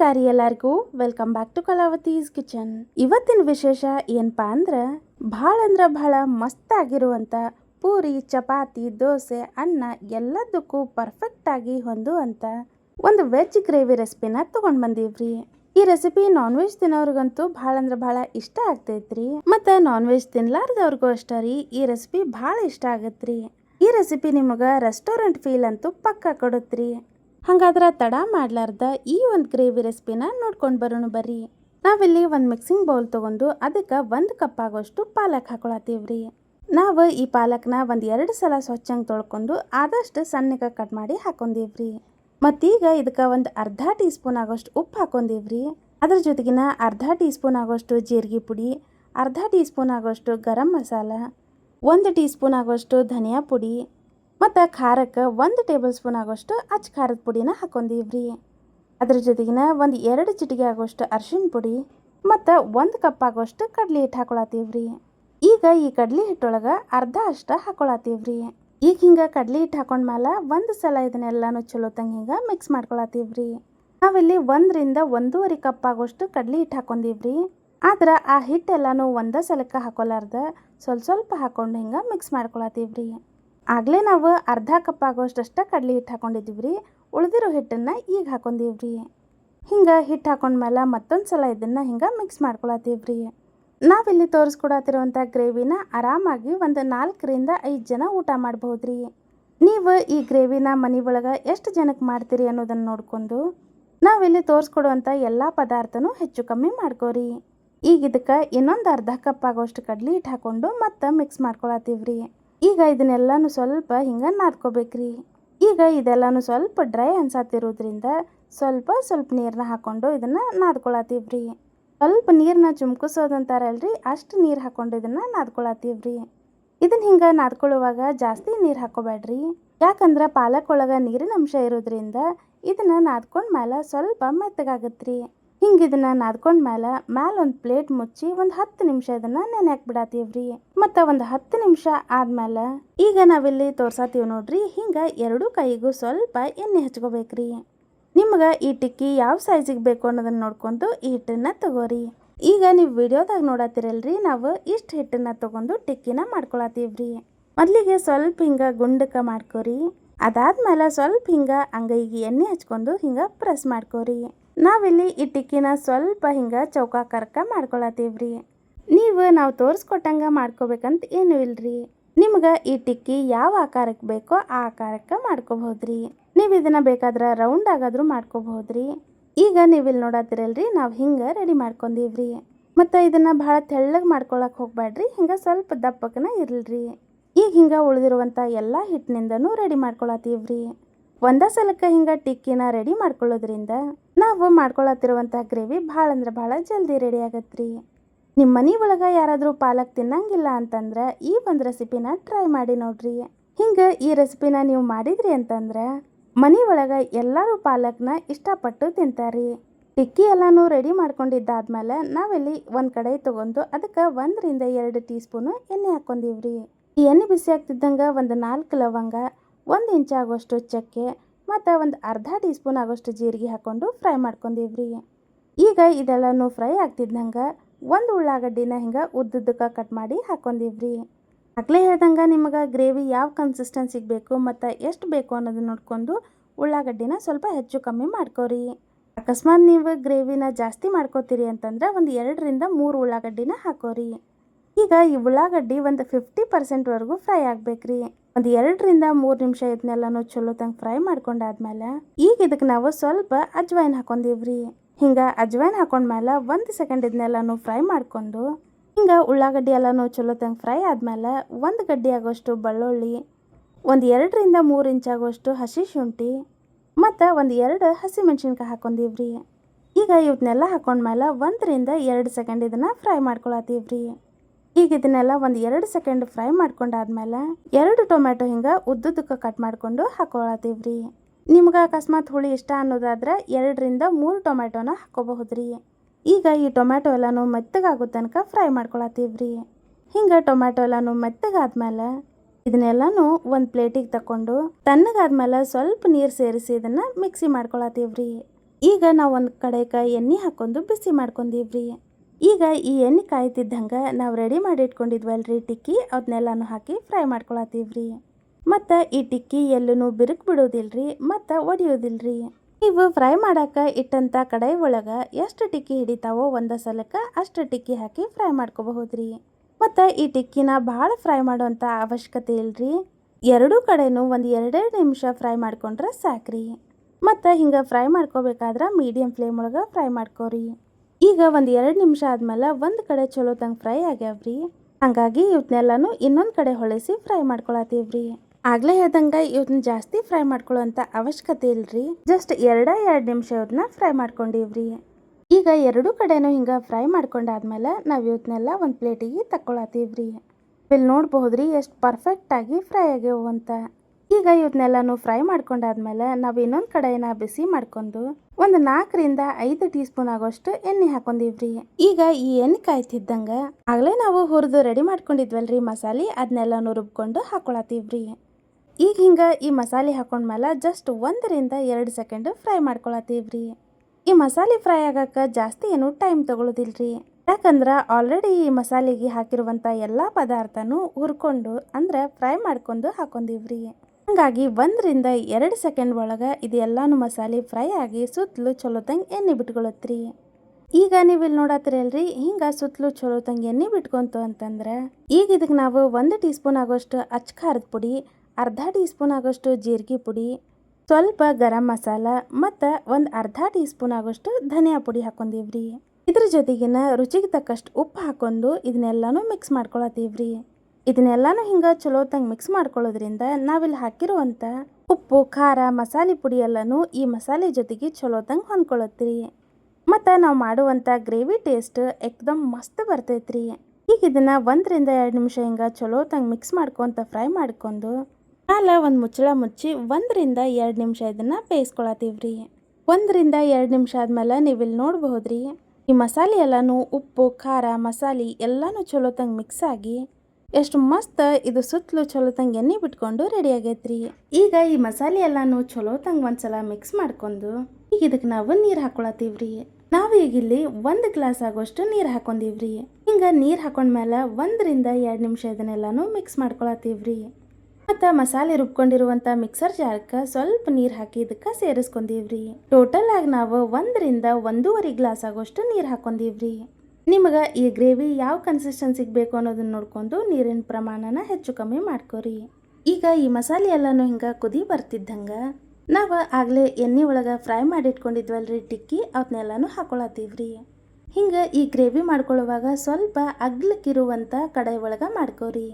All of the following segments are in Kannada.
ನಮಸ್ಕಾರ ಎಲ್ಲರಿಗೂ welcome back to Kalavati's kitchen ಇವತ್ತಿನ ವಿಶೇಷ ಏನಪ್ಪಾ ಅಂದ್ರೆ, ಭಾಳ ಅಂದ್ರೆ ಭಾಳ ಮಸ್ತ್ ಆಗಿರುವಂತ ಪೂರಿ, ಚಪಾತಿ, ದೋಸೆ, ಅನ್ನ ಎಲ್ಲದಕ್ಕೂ ಪರ್ಫೆಕ್ಟ್ ಆಗಿ ಹೊಂದುವಂತ ಒಂದು ವೆಜ್ ಗ್ರೇವಿ ರೆಸಿಪಿನ ತಗೊಂಡ್ ಬಂದೀವ್ರಿ. ಈ ರೆಸಿಪಿ ನಾನ್ ವೆಜ್ ತಿನ್ನೋರ್ಗಂತೂ ಭಾಳ ಅಂದ್ರೆ ಭಾಳ ಇಷ್ಟ ಆಗ್ತೈತ್ರಿ. ಮತ್ತು ನಾನ್ ವೆಜ್ ತಿನ್ಲಾರ್ದವ್ರಿಗೂ ಅಷ್ಟೇ ರೀ, ಈ ರೆಸಿಪಿ ಭಾಳ ಇಷ್ಟ ಆಗತ್ರಿ. ಈ ರೆಸಿಪಿ ನಿಮಗೆ ರೆಸ್ಟೋರೆಂಟ್ ಫೀಲ್ ಅಂತೂ ಪಕ್ಕ ಕೊಡುತ್ರಿ. ಹಂಗಾದ್ರೆ ತಡ ಮಾಡಲಾರ್ದ ಈ ಒಂದು ಗ್ರೇವಿ ರೆಸಿಪಿನ ನೋಡ್ಕೊಂಡು ಬರೋಣ ಬರ್ರಿ. ನಾವಿಲ್ಲಿ ಒಂದು ಮಿಕ್ಸಿಂಗ್ ಬೌಲ್ ತಗೊಂಡು ಅದಕ್ಕೆ ಒಂದು ಕಪ್ ಆಗೋಷ್ಟು ಪಾಲಕ್ ಹಾಕೊಳತ್ತೀವ್ರಿ. ನಾವು ಈ ಪಾಲಕ್ನ ಒಂದು ಎರಡು ಸಲ ಸ್ವಚ್ಛಂಗೆ ತೊಳ್ಕೊಂಡು ಆದಷ್ಟು ಸಣ್ಣಗೆ ಕಟ್ ಮಾಡಿ ಹಾಕೊಂಡೀವ್ರಿ. ಮತ್ತೀಗ ಇದಕ್ಕೆ ಒಂದು ಅರ್ಧ ಟೀ ಸ್ಪೂನ್ ಆಗೋಷ್ಟು ಉಪ್ಪು ಹಾಕೊಂಡೀವ್ರಿ. ಅದ್ರ ಜೊತೆಗಿನ ಅರ್ಧ ಟೀ ಸ್ಪೂನ್ ಆಗೋಷ್ಟು ಜೀರಿಗೆ ಪುಡಿ, ಅರ್ಧ ಟೀ ಸ್ಪೂನ್ ಆಗೋಷ್ಟು ಗರಂ ಮಸಾಲ, ಒಂದು ಟೀ ಸ್ಪೂನ್ ಆಗೋಷ್ಟು ಧನಿಯಾ ಪುಡಿ ಮತ್ತು ಖಾರಕ್ಕೆ ಒಂದು ಟೇಬಲ್ ಸ್ಪೂನ್ ಆಗೋಷ್ಟು ಅಚ್ಚ ಖಾರದ ಪುಡಿನ ಹಾಕೊಂಡೀವ್ರಿ. ಅದ್ರ ಜೊತೆಗಿನ ಒಂದು ಎರಡು ಚಿಟಿಕೆ ಆಗೋಷ್ಟು ಅರ್ಶಿಣ ಪುಡಿ ಮತ್ತು ಒಂದು ಕಪ್ ಆಗೋಷ್ಟು ಕಡ್ಲಿ ಹಿಟ್ಟು ಹಾಕೊಳತ್ತೀವ್ರಿ. ಈಗ ಈ ಕಡ್ಲಿ ಹಿಟ್ಟೊಳಗೆ ಅರ್ಧ ಅಷ್ಟು ಹಾಕೊಳತ್ತೀವ್ರಿ. ಈಗ ಹಿಂಗೆ ಕಡ್ಲಿ ಹಿಟ್ಟು ಹಾಕೊಂಡ್ಮೇಲೆ ಒಂದು ಸಲ ಇದನ್ನೆಲ್ಲನೂ ಚಲೋ ತಂಗ ಹಿಂಗೆ ಮಿಕ್ಸ್ ಮಾಡ್ಕೊಳತ್ತೀವ್ರಿ. ನಾವಿಲ್ಲಿ ಒಂದರಿಂದ ಒಂದೂವರೆ ಕಪ್ ಆಗೋಷ್ಟು ಕಡ್ಲಿ ಹಿಟ್ಟು ಹಾಕೊಂಡಿವ್ರಿ. ಆದ್ರೆ ಆ ಹಿಟ್ಟೆಲ್ಲನೂ ಒಂದೇ ಸಲಕ್ಕೆ ಹಾಕೊಲಾರ್ದ ಸ್ವಲ್ಪ ಸ್ವಲ್ಪ ಹಾಕೊಂಡು ಹಿಂಗೆ ಮಿಕ್ಸ್ ಮಾಡ್ಕೊಳತ್ತೀವ್ರಿ. ಆಗಲೇ ನಾವು ಅರ್ಧ ಕಪ್ ಆಗೋಷ್ಟಷ್ಟು ಕಡಲೆ ಹಿಟ್ಟು ಹಾಕೊಂಡಿದ್ದೀವ್ರಿ ಉಳಿದಿರೋ ಹಿಟ್ಟನ್ನು ಈಗ ಹಾಕೊಂಡೀವ್ರಿ ಹಿಂಗೆ ಹಿಟ್ಟು ಹಾಕೊಂಡ್ಮೇಲೆ ಮತ್ತೊಂದು ಸಲ ಇದನ್ನು ಹಿಂಗೆ ಮಿಕ್ಸ್ ಮಾಡ್ಕೊಳತ್ತೀವ್ರಿ ನಾವಿಲ್ಲಿ ತೋರಿಸ್ಕೊಡತ್ತಿರುವಂಥ ಗ್ರೇವಿನ ಆರಾಮಾಗಿ ಒಂದು ನಾಲ್ಕರಿಂದ ಐದು ಜನ ಊಟ ಮಾಡ್ಬೋದ್ರಿ ನೀವು ಈ ಗ್ರೇವಿನ ಮನೆ ಒಳಗೆ ಎಷ್ಟು ಜನಕ್ಕೆ ಮಾಡ್ತೀರಿ ಅನ್ನೋದನ್ನು ನೋಡ್ಕೊಂಡು ನಾವಿಲ್ಲಿ ತೋರಿಸ್ಕೊಡುವಂಥ ಎಲ್ಲ ಪದಾರ್ಥನೂ ಹೆಚ್ಚು ಕಮ್ಮಿ ಮಾಡ್ಕೋರಿ. ಈಗ ಇದಕ್ಕೆ ಇನ್ನೊಂದು ಅರ್ಧ ಕಪ್ ಆಗೋಷ್ಟು ಕಡ್ಲಿ ಹಿಟ್ಟು ಹಾಕೊಂಡು ಮತ್ತೆ ಮಿಕ್ಸ್ ಮಾಡ್ಕೊಳತ್ತೀವ್ರಿ ಈಗ ಇದನ್ನೆಲ್ಲನೂ ಸ್ವಲ್ಪ ಹಿಂಗೆ ನಾದ್ಕೋಬೇಕ್ರಿ ಈಗ ಇದೆಲ್ಲನೂ ಸ್ವಲ್ಪ ಡ್ರೈ ಅನ್ಸತ್ತಿರೋದ್ರಿಂದ ಸ್ವಲ್ಪ ಸ್ವಲ್ಪ ನೀರನ್ನ ಹಾಕ್ಕೊಂಡು ಇದನ್ನು ನಾದ್ಕೊಳತ್ತೀವ್ರಿ ಸ್ವಲ್ಪ ನೀರನ್ನ ಚುಮ್ಕಿಸೋದಂತಾರಲ್ರಿ, ಅಷ್ಟು ನೀರು ಹಾಕ್ಕೊಂಡು ಇದನ್ನು ನಾದ್ಕೊಳತ್ತೀವ್ರಿ ಇದನ್ನ ಹಿಂಗೆ ನಾದ್ಕೊಳ್ಳುವಾಗ ಜಾಸ್ತಿ ನೀರು ಹಾಕೋಬೇಡ್ರಿ ಯಾಕಂದ್ರೆ ಪಾಲಕ್ ಒಳಗೆ ನೀರಿನ ಅಂಶ ಇರೋದ್ರಿಂದ ಇದನ್ನು ನಾದ್ಕೊಂಡ ಮೇಲೆ ಸ್ವಲ್ಪ ಮೆತ್ತಗಾಗತ್ರಿ. ಹಿಂಗೆ ಇದನ್ನ ನಾದ್ಕೊಂಡ ಮೇಲೆ ಮ್ಯಾಲ ಒಂದು ಪ್ಲೇಟ್ ಮುಚ್ಚಿ ಒಂದು ಹತ್ತು ನಿಮಿಷ ಇದನ್ನ ನೆನೆಯಾಕ್ ಬಿಡಾತೀವ್ರಿ. ಮತ್ತು ಒಂದು ಹತ್ತು ನಿಮಿಷ ಆದ್ಮೇಲೆ ಈಗ ನಾವಿಲ್ಲಿ ತೋರ್ಸಾತೀವಿ ನೋಡ್ರಿ, ಹಿಂಗೆ ಎರಡೂ ಕೈಗೂ ಸ್ವಲ್ಪ ಎಣ್ಣೆ ಹಚ್ಕೋಬೇಕ್ರಿ. ನಿಮ್ಗೆ ಈ ಟಿಕ್ಕಿ ಯಾವ ಸೈಜಿಗೆ ಬೇಕು ಅನ್ನೋದನ್ನ ನೋಡ್ಕೊಂಡು ಈ ಹಿಟ್ಟನ್ನ ತಗೋರಿ. ಈಗ ನೀವು ವಿಡಿಯೋದಾಗ ನೋಡತ್ತೀರಲ್ರಿ ನಾವು ಇಷ್ಟು ಹಿಟ್ಟನ್ನ ತಗೊಂಡು ಟಿಕ್ಕಿನ ಮಾಡ್ಕೊಳತ್ತೀವ್ರಿ ಮೊದಲಿಗೆ ಸ್ವಲ್ಪ ಹಿಂಗೆ ಗುಂಡಕ್ಕೆ ಮಾಡ್ಕೋರಿ ಅದಾದ್ಮೇಲೆ ಸ್ವಲ್ಪ ಹಿಂಗೆ ಅಂಗೈಗೆ ಎಣ್ಣೆ ಹಚ್ಕೊಂಡು ಹಿಂಗೆ ಪ್ರೆಸ್ ಮಾಡ್ಕೋರಿ. ನಾವಿಲ್ಲಿ ಈ ಟಿಕ್ಕಿನ ಸ್ವಲ್ಪ ಹಿಂಗೆ ಚೌಕಾಕಾರಕ್ಕ ಮಾಡ್ಕೊಳತ್ತೀವ್ರಿ. ನೀವು ನಾವು ತೋರಿಸ್ಕೊಟ್ಟಂಗೆ ಮಾಡ್ಕೋಬೇಕಂತ ಏನೂ ಇಲ್ರಿ. ನಿಮ್ಗೆ ಈ ಟಿಕ್ಕಿ ಯಾವ ಆಕಾರಕ್ಕೆ ಬೇಕೋ ಆ ಆಕಾರಕ್ಕೆ ಮಾಡ್ಕೋಬಹುದ್ರಿ. ನೀವು ಇದನ್ನ ಬೇಕಾದ್ರೆ ರೌಂಡ್ ಆಗಾದ್ರೂ ಮಾಡ್ಕೋಬಹುದ್ರಿ. ಈಗ ನೀವು ಇಲ್ಲಿ ನೋಡತ್ತಿರಲ್ರಿ ನಾವು ಹಿಂಗೆ ರೆಡಿ ಮಾಡ್ಕೊಂಡಿವ್ರಿ ಮತ್ತು ಇದನ್ನು ಭಾಳ ತೆಳ್ಳಗೆ ಮಾಡ್ಕೊಳಕ್ಕೆ ಹೋಗ್ಬೇಡ್ರಿ ಹಿಂಗೆ ಸ್ವಲ್ಪ ದಪ್ಪಕ್ಕನ ಇರಲ್ರಿ. ಈಗ ಹಿಂಗೆ ಉಳಿದಿರುವಂಥ ಎಲ್ಲ ಹಿಟ್ಟಿನಿಂದನೂ ರೆಡಿ ಮಾಡ್ಕೊಳತ್ತೀವ್ರಿ. ಒಂದೇ ಸಲಕ್ಕೆ ಹಿಂಗೆ ಟಿಕ್ಕಿನ ರೆಡಿ ಮಾಡ್ಕೊಳ್ಳೋದ್ರಿಂದ ನಾವು ಮಾಡ್ಕೊಳತ್ತಿರುವಂಥ ಗ್ರೇವಿ ಭಾಳ ಅಂದ್ರೆ ಭಾಳ ಜಲ್ದಿ ರೆಡಿ ಆಗತ್ರಿ. ನಿಮ್ಮ ಮನೆ ಒಳಗೆ ಯಾರಾದರೂ ಪಾಲಕ್ ತಿನ್ನಂಗಿಲ್ಲ ಅಂತಂದ್ರೆ ಈ ಒಂದು ರೆಸಿಪಿನ ಟ್ರೈ ಮಾಡಿ ನೋಡ್ರಿ. ಹಿಂಗೆ ಈ ರೆಸಿಪಿನ ನೀವು ಮಾಡಿದ್ರಿ ಅಂತಂದ್ರೆ ಮನೆ ಒಳಗೆ ಎಲ್ಲರೂ ಪಾಲಕ್ನ ಇಷ್ಟಪಟ್ಟು ತಿಂತಾರೆ ಟಿಕ್ಕಿ ಎಲ್ಲನೂ ರೆಡಿ ಮಾಡ್ಕೊಂಡಿದ್ದಾದ್ಮೇಲೆ ನಾವಿಲ್ಲಿ ಒಂದು ಕಡೆ ತೊಗೊಂಡು ಅದಕ್ಕೆ ಒಂದರಿಂದ ಎರಡು ಟೀ ಸ್ಪೂನು ಎಣ್ಣೆ ಹಾಕ್ಕೊಂಡಿವ್ರಿ. ಈ ಎಣ್ಣೆ ಬಿಸಿ ಆಗ್ತಿದ್ದಂಗೆ ಒಂದು ನಾಲ್ಕು ಲವಂಗ, ಒಂದು ಇಂಚ್ ಆಗೋಷ್ಟು ಚಕ್ಕೆ ಮತ್ತು ಒಂದು ಅರ್ಧ ಟೀ ಸ್ಪೂನ್ ಆಗೋಷ್ಟು ಜೀರಿಗೆ ಹಾಕ್ಕೊಂಡು ಫ್ರೈ ಮಾಡ್ಕೊಂಡೀವ್ರಿ. ಈಗ ಇದೆಲ್ಲನೂ ಫ್ರೈ ಆಗ್ತಿದ್ದಂಗೆ ಒಂದು ಉಳ್ಳಾಗಡ್ಡಿನ ಹಿಂಗೆ ಉದ್ದುದ್ದಕ್ಕೆ ಕಟ್ ಮಾಡಿ ಹಾಕ್ಕೊಂಡೀವ್ರಿ ಆಗಲೇ ಹೇಳ್ದಂಗೆ ನಿಮಗೆ ಗ್ರೇವಿ ಯಾವ ಕನ್ಸಿಸ್ಟೆನ್ಸಿಗೆ ಬೇಕು ಮತ್ತು ಎಷ್ಟು ಬೇಕು ಅನ್ನೋದನ್ನ ನೋಡ್ಕೊಂಡು ಉಳ್ಳಾಗಡ್ಡಿನ ಸ್ವಲ್ಪ ಹೆಚ್ಚು ಕಮ್ಮಿ ಮಾಡ್ಕೋರಿ. ಅಕಸ್ಮಾತ್ ನೀವು ಗ್ರೇವಿನ ಜಾಸ್ತಿ ಮಾಡ್ಕೋತೀರಿ ಅಂತಂದ್ರೆ ಒಂದು ಎರಡರಿಂದ ಮೂರು ಉಳ್ಳಾಗಡ್ಡಿನ ಹಾಕೋರಿ. ಈಗ ಈ ಉಳ್ಳಾಗಡ್ಡಿ ಒಂದು ಫಿಫ್ಟಿ ಪರ್ಸೆಂಟ್ವರೆಗೂ ಫ್ರೈ ಆಗ್ಬೇಕ್ರಿ. ಒಂದು ಎರಡರಿಂದ ಮೂರು ನಿಮಿಷ ಇದನ್ನೆಲ್ಲನೂ ಚಲೋ ತಂಗ ಫ್ರೈ ಮಾಡ್ಕೊಂಡಾದ್ಮೇಲೆ ಈಗ ಇದಕ್ಕೆ ನಾವು ಸ್ವಲ್ಪ ಅಜ್ವೈನ್ ಹಾಕೊಂಡಿವ್ರಿ. ಹಿಂಗೆ ಅಜ್ವೈನ್ ಹಾಕೊಂಡ್ಮೇಲೆ ಒಂದು ಸೆಕೆಂಡ್ ಇದನ್ನೆಲ್ಲನೂ ಫ್ರೈ ಮಾಡ್ಕೊಂಡು ಹಿಂಗೆ ಉಳ್ಳಾಗಡ್ಡಿ ಎಲ್ಲನೂ ಚಲೋ ತಂಗ ಫ್ರೈ ಆದಮೇಲೆ ಒಂದು ಗಡ್ಡಿ ಆಗೋಷ್ಟು ಬೆಳ್ಳುಳ್ಳಿ, ಒಂದು ಎರಡರಿಂದ ಮೂರು ಇಂಚ್ ಆಗೋಷ್ಟು ಹಸಿ ಶುಂಠಿ, ಮತ್ತು ಒಂದು ಎರಡು ಹಸಿ ಮೆಣಸಿನ್ಕಾಯಿ ಹಾಕೊಂಡೀವ್ರಿ. ಈಗ ಇವನ್ನೆಲ್ಲ ಹಾಕೊಂಡ್ಮೇಲೆ ಒಂದರಿಂದ ಎರಡು ಸೆಕೆಂಡ್ ಇದನ್ನು ಫ್ರೈ ಮಾಡ್ಕೊಳತ್ತೀವ್ರಿ. ಈಗ ಇದನ್ನೆಲ್ಲ ಒಂದು ಎರಡು ಸೆಕೆಂಡ್ ಫ್ರೈ ಮಾಡ್ಕೊಂಡಾದ್ಮೇಲೆ ಎರಡು ಟೊಮೆಟೊ ಹಿಂಗೆ ಉದ್ದುದಕ್ಕೆ ಕಟ್ ಮಾಡಿಕೊಂಡು ಹಾಕೊಳತ್ತೀವ್ರಿ ನಿಮ್ಗೆ ಅಕಸ್ಮಾತ್ ಹುಳಿ ಇಷ್ಟ ಅನ್ನೋದಾದ್ರೆ ಎರಡರಿಂದ ಮೂರು ಟೊಮೆಟೊನ ಹಾಕೋಬಹುದ್ರಿ. ಈಗ ಈ ಟೊಮ್ಯಾಟೊ ಎಲ್ಲನೂ ಮೆತ್ತಗಾಗೋ ತನಕ ಫ್ರೈ ಮಾಡ್ಕೊಳತ್ತೀವ್ರಿ ಹಿಂಗೆ ಟೊಮ್ಯಾಟೊ ಎಲ್ಲನೂ ಮೆತ್ತಗಾದ್ಮೇಲೆ ಇದನ್ನೆಲ್ಲನೂ ಒಂದು ಪ್ಲೇಟಿಗೆ ತಕೊಂಡು ತಣ್ಣಗಾದ್ಮೇಲೆ ಸ್ವಲ್ಪ ನೀರು ಸೇರಿಸಿ ಇದನ್ನು ಮಿಕ್ಸಿ ಮಾಡ್ಕೊಳತ್ತೀವ್ರಿ ಈಗ ನಾವು ಒಂದು ಕಡೆಗೆ ಎಣ್ಣೆ ಹಾಕೊಂಡು ಬಿಸಿ ಮಾಡ್ಕೊಂಡೀವ್ರಿ. ಈಗ ಈ ಎಣ್ಣೆ ಕಾಯ್ತಿದ್ದಂಗೆ ನಾವು ರೆಡಿ ಮಾಡಿ ಇಟ್ಕೊಂಡಿದ್ವಲ್ರಿ ಟಿಕ್ಕಿ? ಅದನ್ನೆಲ್ಲನೂ ಹಾಕಿ ಫ್ರೈ ಮಾಡ್ಕೊಳತ್ತೀವ್ರಿ. ಮತ್ತು ಈ ಟಿಕ್ಕಿ ಎಲ್ಲೂ ಬಿರುಕು ಬಿಡೋದಿಲ್ರಿ, ಮತ್ತು ಒಡೆಯೋದಿಲ್ರಿ. ನೀವು ಫ್ರೈ ಮಾಡೋಕೆ ಇಟ್ಟಂಥ ಕಡಾಯಿ ಒಳಗೆ ಎಷ್ಟು ಟಿಕ್ಕಿ ಹಿಡಿತಾವೋ ಒಂದು ಸಲಕ್ಕೆ ಅಷ್ಟು ಟಿಕ್ಕಿ ಹಾಕಿ ಫ್ರೈ ಮಾಡ್ಕೋಬಹುದ್ರಿ. ಮತ್ತು ಈ ಟಿಕ್ಕಿನ ಭಾಳ ಫ್ರೈ ಮಾಡುವಂಥ ಅವಶ್ಯಕತೆ ಇಲ್ರಿ. ಎರಡೂ ಕಡೆನೂ ಒಂದು ಎರಡೆರಡು ನಿಮಿಷ ಫ್ರೈ ಮಾಡ್ಕೊಂಡ್ರೆ ಸಾಕ್ರಿ. ಮತ್ತು ಹಿಂಗೆ ಫ್ರೈ ಮಾಡ್ಕೋಬೇಕಾದ್ರೆ ಮೀಡಿಯಮ್ ಫ್ಲೇಮ್ ಒಳಗೆ ಫ್ರೈ ಮಾಡ್ಕೋರಿ. ಈಗ ಒಂದು ಎರಡು ನಿಮಿಷ ಆದ್ಮೇಲೆ ಒಂದು ಕಡೆ ಚಲೋ ತಂಗೆ ಫ್ರೈ ಆಗ್ಯಾವ್ರಿ. ಹಾಗಾಗಿ ಇವನ್ನೆಲ್ಲನೂ ಇನ್ನೊಂದು ಕಡೆ ಹೊಳಿಸಿ ಫ್ರೈ ಮಾಡ್ಕೊಳತ್ತೀವ್ರಿ. ಆಗ್ಲೇ ಹೇಳ್ದಂಗೆ ಇವನ್ನ ಜಾಸ್ತಿ ಫ್ರೈ ಮಾಡ್ಕೊಳ್ಳೋಂಥ ಅವಶ್ಯಕತೆ ಇಲ್ರಿ. ಜಸ್ಟ್ ಎರಡ ಎರಡು ನಿಮಿಷ ಇವನ್ನ ಫ್ರೈ ಮಾಡ್ಕೊಂಡಿವ್ರಿ. ಈಗ ಎರಡೂ ಕಡೆನೂ ಹಿಂಗೆ ಫ್ರೈ ಮಾಡ್ಕೊಂಡಾದ್ಮೇಲೆ ನಾವು ಇವತ್ನೆಲ್ಲ ಒಂದು ಪ್ಲೇಟಿಗೆ ತಕ್ಕೊಳತ್ತೀವ್ರಿ. ಇಲ್ಲಿ ನೋಡ್ಬಹುದ್ರಿ ಎಷ್ಟು ಪರ್ಫೆಕ್ಟಾಗಿ ಫ್ರೈ ಆಗ್ಯಾವಂತ ಈಗ ಇವನ್ನೆಲ್ಲನೂ ಫ್ರೈ ಮಾಡ್ಕೊಂಡಾದ್ಮೇಲೆ ನಾವು ಇನ್ನೊಂದು ಕಡೆನ ಬಿಸಿ ಮಾಡ್ಕೊಂಡು ಒಂದು ನಾಲ್ಕರಿಂದ ಐದು ಟೀ ಸ್ಪೂನ್ ಆಗೋಷ್ಟು ಎಣ್ಣೆ ಹಾಕೊಂಡಿವ್ರಿ. ಈಗ ಈ ಎಣ್ಣೆ ಕಾಯ್ತಿದ್ದಂಗ ಆಗಲೇ ನಾವು ಹುರಿದು ರೆಡಿ ಮಾಡ್ಕೊಂಡಿದ್ವಲ್ರಿ ಮಸಾಲೆ ಅದನ್ನೆಲ್ಲನೂ ರುಬ್ಕೊಂಡು ಹಾಕೊಳತ್ತೀವ್ರಿ. ಈಗ ಹಿಂಗೆ ಈ ಮಸಾಲೆ ಹಾಕೊಂಡ್ಮೇಲೆ ಜಸ್ಟ್ ಒಂದರಿಂದ ಎರಡು ಸೆಕೆಂಡ್ ಫ್ರೈ ಮಾಡ್ಕೊಳತ್ತೀವ್ರಿ. ಈ ಮಸಾಲೆ ಫ್ರೈ ಆಗಕ್ಕೆ ಜಾಸ್ತಿ ಏನು ಟೈಮ್ ತಗೊಳ್ಳೋದಿಲ್ರಿ ಯಾಕಂದ್ರೆ ಆಲ್ರೆಡಿ ಈ ಮಸಾಲೆಗೆ ಹಾಕಿರುವಂಥ ಎಲ್ಲ ಪದಾರ್ಥನೂ ಹುರ್ಕೊಂಡು ಅಂದ್ರೆ ಫ್ರೈ ಮಾಡ್ಕೊಂಡು ಹಾಕೊಂಡಿವ್ರಿ. ಹಂಗಾಗಿ ಒಂದರಿಂದ ಎರಡು ಸೆಕೆಂಡ್ ಒಳಗೆ ಇದೆಲ್ಲಾನು ಮಸಾಲೆ ಫ್ರೈ ಆಗಿ ಸುತ್ತಲೂ ಚಲೋತಂಗೆ ಎಣ್ಣೆ ಬಿಟ್ಕೊಳತ್ರಿ. ಈಗ ನೀವು ಇಲ್ಲಿ ನೋಡತ್ತಿರಲ್ರಿ ಹಿಂಗೆ ಸುತ್ತಲೂ ಚಲೋ ತಂಗೆ ಎಣ್ಣೆ ಬಿಟ್ಕೊಂತು ಅಂತಂದ್ರೆ ಈಗ ಇದಕ್ಕೆ ನಾವು ಒಂದು ಟೀ ಸ್ಪೂನ್ ಆಗೋಷ್ಟು ಅಚ್ಚ ಖಾರದ ಪುಡಿ, ಅರ್ಧ ಟೀ ಸ್ಪೂನ್ ಆಗೋಷ್ಟು ಜೀರಿಗೆ ಪುಡಿ, ಸ್ವಲ್ಪ ಗರಂ ಮಸಾಲ ಮತ್ತು ಒಂದು ಅರ್ಧ ಟೀ ಸ್ಪೂನ್ ಆಗೋಷ್ಟು ಧನಿಯಾ ಪುಡಿ ಹಾಕೊಂಡಿವ್ರಿ. ಇದ್ರ ಜೊತೆಗಿನ ರುಚಿಗೆ ತಕ್ಕಷ್ಟು ಉಪ್ಪು ಹಾಕೊಂಡು ಇದನ್ನೆಲ್ಲನೂ ಮಿಕ್ಸ್ ಮಾಡ್ಕೊಳತ್ತೀವ್ರಿ ಇದನ್ನೆಲ್ಲನೂ ಹಿಂಗೆ ಚಲೋತ್ತಂಗೆ ಮಿಕ್ಸ್ ಮಾಡ್ಕೊಳ್ಳೋದ್ರಿಂದ ನಾವಿಲ್ಲಿ ಹಾಕಿರುವಂಥ ಉಪ್ಪು, ಖಾರ, ಮಸಾಲೆ ಪುಡಿ ಎಲ್ಲನೂ ಈ ಮಸಾಲೆ ಜೊತೆಗೆ ಚಲೋತ್ತಂಗೆ ಹೊಂದ್ಕೊಳ್ಳತ್ತೀರಿ ಮತ್ತು ನಾವು ಮಾಡುವಂಥ ಗ್ರೇವಿ ಟೇಸ್ಟ್ ಎಕ್ದಮ್ ಮಸ್ತ್ ಬರ್ತೈತ್ರಿ. ಈಗ ಇದನ್ನು ಒಂದರಿಂದ ಎರಡು ನಿಮಿಷ ಹಿಂಗೆ ಚಲೋತ್ತಂಗೆ ಮಿಕ್ಸ್ ಮಾಡ್ಕೊತ ಫ್ರೈ ಮಾಡ್ಕೊಂಡು ಮ್ಯಾಲೆ ಒಂದು ಮುಚ್ಚಳ ಮುಚ್ಚಿ ಒಂದರಿಂದ ಎರಡು ನಿಮಿಷ ಇದನ್ನು ಬೇಯಿಸ್ಕೊಳತ್ತೀವ್ರಿ ಒಂದರಿಂದ ಎರಡು ನಿಮಿಷ ಆದ್ಮೇಲೆ ನೀವು ಇಲ್ಲಿ ನೋಡ್ಬಹುದ್ರಿ ಈ ಮಸಾಲೆ ಎಲ್ಲನೂ ಉಪ್ಪು, ಖಾರ, ಮಸಾಲೆ ಎಲ್ಲನೂ ಚಲೋತ್ತಂಗೆ ಮಿಕ್ಸ್ ಆಗಿ ಎಷ್ಟು ಮಸ್ತ್, ಇದು ಸುತ್ತಲೂ ಚಲೋ ತಂಗೆ ಎಣ್ಣೆ ಬಿಟ್ಕೊಂಡು ರೆಡಿ ಆಗೈತ್ರಿ. ಈಗ ಈ ಮಸಾಲೆ ಎಲ್ಲಾನು ಚಲೋ ತಂಗ ಒಂದ್ಸಲ ಮಿಕ್ಸ್ ಮಾಡ್ಕೊಂಡು, ಈಗ ಇದಕ್ಕೆ ನಾವು ನೀರು ಹಾಕೊಳತೀವ್ರಿ ನಾವು ಈಗ ಇಲ್ಲಿ ಒಂದು ಗ್ಲಾಸ್ ಆಗೋಷ್ಟು ನೀರು ಹಾಕೊಂಡಿವ್ರಿ. ಹಿಂಗೆ ನೀರು ಹಾಕೊಂಡ್ಮೇಲೆ ಒಂದರಿಂದ ಎರಡು ನಿಮಿಷ ಇದನ್ನೆಲ್ಲಾನು ಮಿಕ್ಸ್ ಮಾಡ್ಕೊಳತೀವ್ರಿ ಮತ್ತು ಮಸಾಲೆ ರುಬ್ಕೊಂಡಿರುವಂಥ ಮಿಕ್ಸರ್ ಜಾರ್ಕ ಸ್ವಲ್ಪ ನೀರು ಹಾಕಿ ಇದಕ್ಕೆ ಸೇರಿಸ್ಕೊಂಡೀವ್ರಿ. ಟೋಟಲ್ ಆಗಿ ನಾವು ಒಂದರಿಂದ ಒಂದೂವರೆ ಗ್ಲಾಸ್ ಆಗೋಷ್ಟು ನೀರು ಹಾಕೊಂಡೀವ್ರಿ. ನಿಮಗೆ ಈ ಗ್ರೇವಿ ಯಾವ ಕನ್ಸಿಸ್ಟೆನ್ಸಿಗೆ ಬೇಕು ಅನ್ನೋದನ್ನು ನೋಡ್ಕೊಂಡು ನೀರಿನ ಪ್ರಮಾಣನ ಹೆಚ್ಚು ಕಮ್ಮಿ ಮಾಡ್ಕೋರಿ. ಈಗ ಈ ಮಸಾಲೆ ಎಲ್ಲನೂ ಹಿಂಗೆ ಕುದಿ ಬರ್ತಿದ್ದಂಗೆ, ನಾವು ಆಗಲೇ ಎಣ್ಣೆ ಒಳಗೆ ಫ್ರೈ ಮಾಡಿಟ್ಕೊಂಡಿದ್ವಲ್ರಿ ಟಿಕ್ಕಿ ಅದನ್ನೆಲ್ಲನೂ ಹಾಕೊಳತ್ತೀವ್ರಿ. ಹಿಂಗೆ ಈ ಗ್ರೇವಿ ಮಾಡ್ಕೊಳ್ಳುವಾಗ ಸ್ವಲ್ಪ ಅಗ್ಲಕ್ಕಿರುವಂಥ ಕಡಾಯಿ ಒಳಗೆ ಮಾಡ್ಕೋರಿ.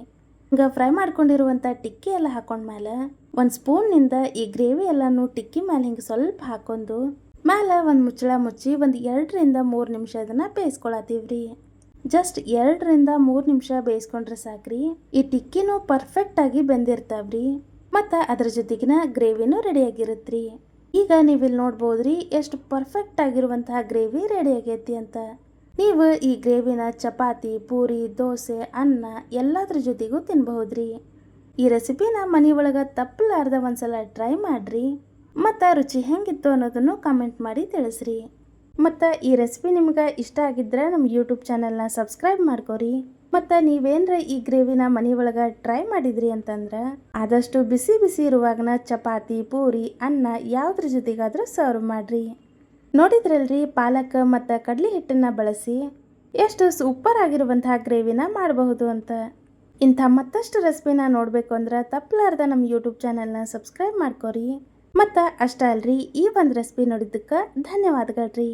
ಹಿಂಗೆ ಫ್ರೈ ಮಾಡ್ಕೊಂಡಿರುವಂಥ ಟಿಕ್ಕಿ ಎಲ್ಲ ಹಾಕೊಂಡ್ಮೇಲೆ ಒಂದು ಸ್ಪೂನ್ನಿಂದ ಈ ಗ್ರೇವಿ ಎಲ್ಲನೂ ಟಿಕ್ಕಿ ಮೇಲೆ ಹಿಂಗೆ ಸ್ವಲ್ಪ ಹಾಕೊಂಡು ಮೇಲೆ ಒಂದು ಮುಚ್ಚಳ ಮುಚ್ಚಿ ಒಂದು ಎರಡರಿಂದ ಮೂರು ನಿಮಿಷ ಅದನ್ನು ಬೇಯಿಸ್ಕೊಳತ್ತೀವಿ ರೀ ಜಸ್ಟ್ ಎರಡರಿಂದ ಮೂರು ನಿಮಿಷ ಬೇಯಿಸ್ಕೊಂಡ್ರೆ ಸಾಕ್ರಿ. ಈ ಟಿಕ್ಕಿನೂ ಪರ್ಫೆಕ್ಟಾಗಿ ಬೆಂದಿರ್ತಾವ್ರಿ. ಮತ್ತು ಅದ್ರ ಜೊತೆಗಿನ ಗ್ರೇವಿನೂ ರೆಡಿಯಾಗಿರುತ್ತ್ರಿ ಈಗ ನೀವಿಲ್ಲಿ ನೋಡ್ಬೋದ್ರಿ ಎಷ್ಟು ಪರ್ಫೆಕ್ಟ್ ಆಗಿರುವಂತಹ ಗ್ರೇವಿ ರೆಡಿ ಆಗೈತಿ ಅಂತ. ನೀವು ಈ ಗ್ರೇವಿನ ಚಪಾತಿ, ಪೂರಿ, ದೋಸೆ, ಅನ್ನ ಎಲ್ಲದ್ರ ಜೊತೆಗೂ ತಿನ್ಬಹುದ್ರಿ. ಈ ರೆಸಿಪಿನ ಮನೆಯೊಳಗೆ ತಪ್ಪಲಾರ್ದ ಒಂದ್ಸಲ ಟ್ರೈ ಮಾಡ್ರಿ. ಮತ್ತು ರುಚಿ ಹೆಂಗಿತ್ತು ಅನ್ನೋದನ್ನು ಕಮೆಂಟ್ ಮಾಡಿ ತಿಳಿಸ್ರಿ. ಮತ್ತು ಈ ರೆಸಿಪಿ ನಿಮ್ಗೆ ಇಷ್ಟ ಆಗಿದ್ರೆ ನಮ್ಮ ಯೂಟ್ಯೂಬ್ ಚಾನಲ್ನ ಸಬ್ಸ್ಕ್ರೈಬ್ ಮಾಡ್ಕೊರಿ. ಮತ್ತು ನೀವೇನ್ರ ಈ ಗ್ರೇವಿನ ಮನೆ ಒಳಗೆ ಟ್ರೈ ಮಾಡಿದ್ರಿ ಅಂತಂದ್ರೆ, ಆದಷ್ಟು ಬಿಸಿ ಬಿಸಿ ಇರುವಾಗನ ಚಪಾತಿ, ಪೂರಿ, ಅನ್ನ ಯಾವುದ್ರ ಜೊತೆಗಾದರೂ ಸರ್ವ್ ಮಾಡಿರಿ. ನೋಡಿದ್ರಲ್ರಿ ಪಾಲಕ್ ಮತ್ತು ಕಡಲೆ ಹಿಟ್ಟನ್ನು ಬಳಸಿ ಎಷ್ಟು ಸೂಪರ್ ಆಗಿರುವಂತಹ ಗ್ರೇವಿನ ಮಾಡಬಹುದು ಅಂತ. ಇಂಥ ಮತ್ತಷ್ಟು ರೆಸಿಪಿನ ನೋಡಬೇಕು ಅಂದ್ರೆ ತಪ್ಪಲಾರ್ದ ನಮ್ಮ ಯೂಟ್ಯೂಬ್ ಚಾನಲ್ನ ಸಬ್ಸ್ಕ್ರೈಬ್ ಮಾಡ್ಕೊರಿ. ಮತ್ತು ಅಷ್ಟೇ ಅಲ್ರಿ ಈ ಒಂದು ರೆಸಿಪಿ ನೋಡಿದ್ದಕ್ಕೆ ಧನ್ಯವಾದಗಳ್ರಿ